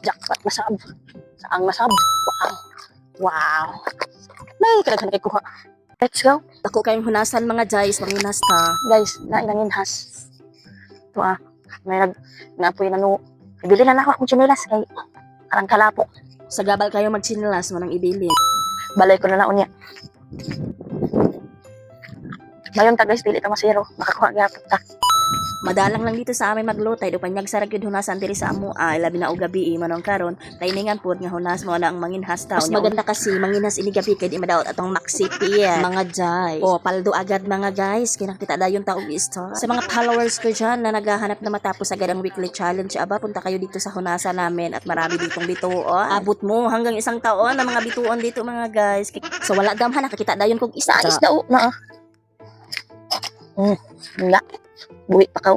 Jackpot nasab. Saang nasab. Wow. Wow. Nay, kadaghan kay kuha. Let's go. Ako kayong hunasan mga Jays, manginas ta. Guys, na inangin has. Ito ah. May nag napoy na no. Ibili na ako akong chinelas kay parang kalapo. Sa gabal kayo magchinilas mo nang ibilin. Balay ko na lang unya. Mayon ta guys, dili ta masiro. Makakuha gyapon ta. Madalang lang dito sa amin maglutay, do panyag sa ragyod hunasan diri sa amo, ah, labi na og gabi manong karon, timingan pod nga hunas mo na ang manginhas taw. Mas maganda kasi manginhas ini gabi kay di madaot atong maksipi mga jay. O paldo agad mga guys, kinakita dayon ta og star. Sa mga followers ko diyan na naghahanap na matapos agad ang weekly challenge, aba punta kayo dito sa hunasan namin at marami ditong bituon. Abot mo hanggang isang taon ang mga bituon dito mga guys. So wala gamhan nakakita dayon kog isa. Sa isda o na ah. Hmm, nga. Buhi pa ka.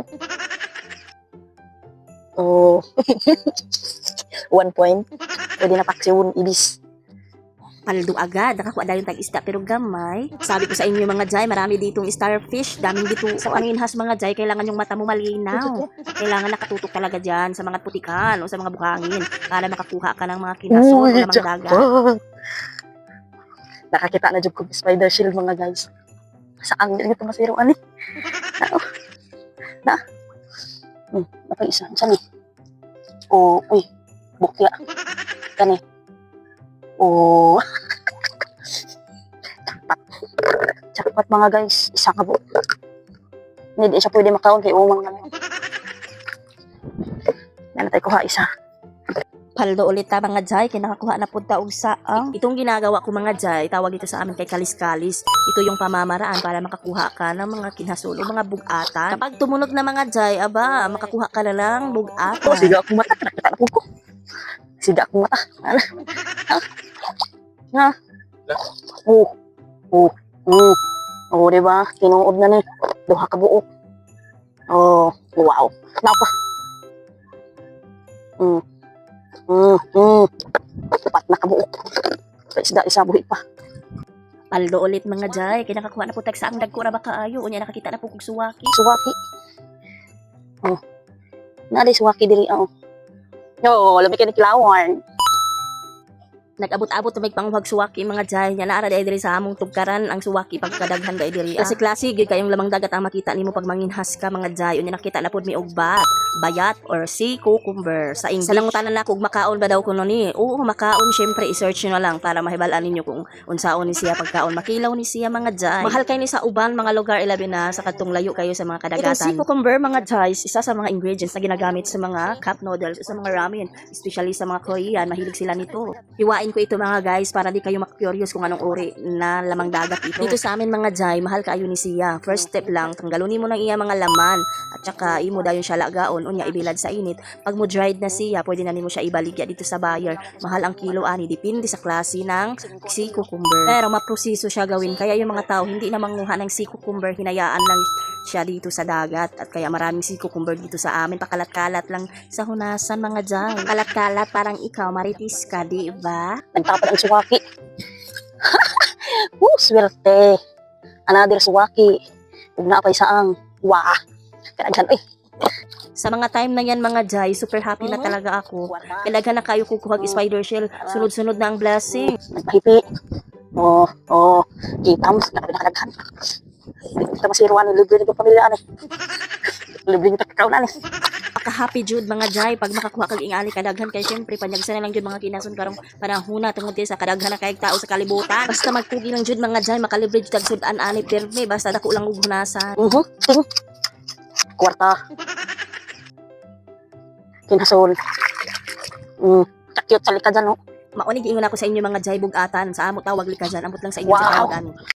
Oh. One point. Pwede na paksiyon ibis. paldo agad, nakakuha dayon tag isda pero gamay. Sabi ko sa inyo mga jay, marami ditong starfish, daming dito. Sa paninhas mga jay, kailangan yung mata mo malinaw. Kailangan nakatutok talaga diyan sa mga putikan o sa mga bukangin para makakuha ka ng mga kinason o ng mga jackpot. Nakakita na jud ko spider shield mga guys. Saan dili ito masiro ani? Na. Hmm, napay isa. Saan ni? Oh, uy. Bukya. Kani. Oh. Jackpot. Jackpot mga guys. Isa ka po. Hindi siya pwede makaon kay umang naman. Yan tayo kuha isa. Paldo ulit ta mga jay, kinakakuha na punta og saang. Itong ginagawa ko mga jay, tawag ito sa amin kay kalis-kalis. Ito yung pamamaraan para makakuha ka ng mga kinasulo, mga bugatan. Kapag tumunog na mga jay, aba, makakuha ka na lang bugatan. Oh, siga akong mata. Nakita ko. Siga akong mata. Ano? Ha? Oh. Oh. Oh, di ba? Tinuod na ni. Duha ka buok. Oh, wow. Napa. Mm. Mm. Mm. Upat na ka buok. Sa isda, isa buhi pa. Paldo ulit mga jay, kinakakuha na po tag sa ang dagko ra ba kaayo, unya nakakita na po kog suwaki. Suwaki. Oh. Nari suwaki diri, oh. No, labi ka ni kilawan. Nag-abot-abot na may panguhag suwaki mga jay, nya naara diri sa among tugkaran ang suwaki pagkadaghan dai diri. Kasi klase gyud kayong lamang dagat ang makita nimo pag manginhas ka mga jay, unya nakita na pod mi og bat, bayat or sea cucumber sa English. Sa nangutanan na kog makaon ba daw kuno ni? Oo, makaon syempre i-search nyo na lang para mahibal-an ninyo kung unsaon ni siya pagkaon. Makilaw ni siya mga jay. Mahal kay ni sa uban mga lugar ilabi na sa katong layo kayo sa mga kadagatan. Itong sea cucumber mga jay, isa sa mga ingredients na ginagamit sa mga cup noodles, sa mga ramen, especially sa mga Korean, mahilig sila nito. Hiwain ko ito mga guys para di kayo mak-curious kung anong uri na lamang dagat ito. Dito sa amin mga jay, mahal kaayo ni siya. First step lang, tanggalunin mo ng iya mga laman at saka imo dayon siya lagaon unya ibilad sa init. Pag mo dried na siya, pwede na nimo siya ibaligya dito sa buyer. Mahal ang kilo ani depende sa klase ng sea cucumber. Pero maproseso siya gawin kaya yung mga tao hindi na manguha ng sea cucumber, hinayaan lang siya dito sa dagat at kaya maraming sea cucumber dito sa amin pakalat-kalat lang sa hunasan mga jay. Kalat-kalat parang ikaw maritis ka, di ba? Nagtapad ang suwaki. Woo, swerte. Another suwaki. Huwag na apay saang. Wah. Kanaghan, eh. Sa mga time na yan mga jay, super happy na Mhm. talaga ako. Kailaga na kayo kukuhag spider shell. Sunod-sunod na ang blessing. Nagpahipi. Oh, oh. Kitams. Nakadaghan. Kita masiruan. Libre na pamilya. Ano? Libre na kakaunan. Eh. Paka-happy jud mga jay pag makakuha kag ingali kadaghan kay syempre panyagsa na lang jud mga kinason karong panahuna tungod sa kadaghan na kayong tao sa kalibutan. Basta magpugi lang jud mga jay makalibre jud kag sudan ani pirmi basta dako lang ug hunasan. Mhm. Ting. Kwarta. Kinasol. Mm. Cute sa likadan, no? Maunig ingon ako sa inyo mga jay bugatan sa amo tawag likajan ambot lang sa inyo Wow. sa kawagan.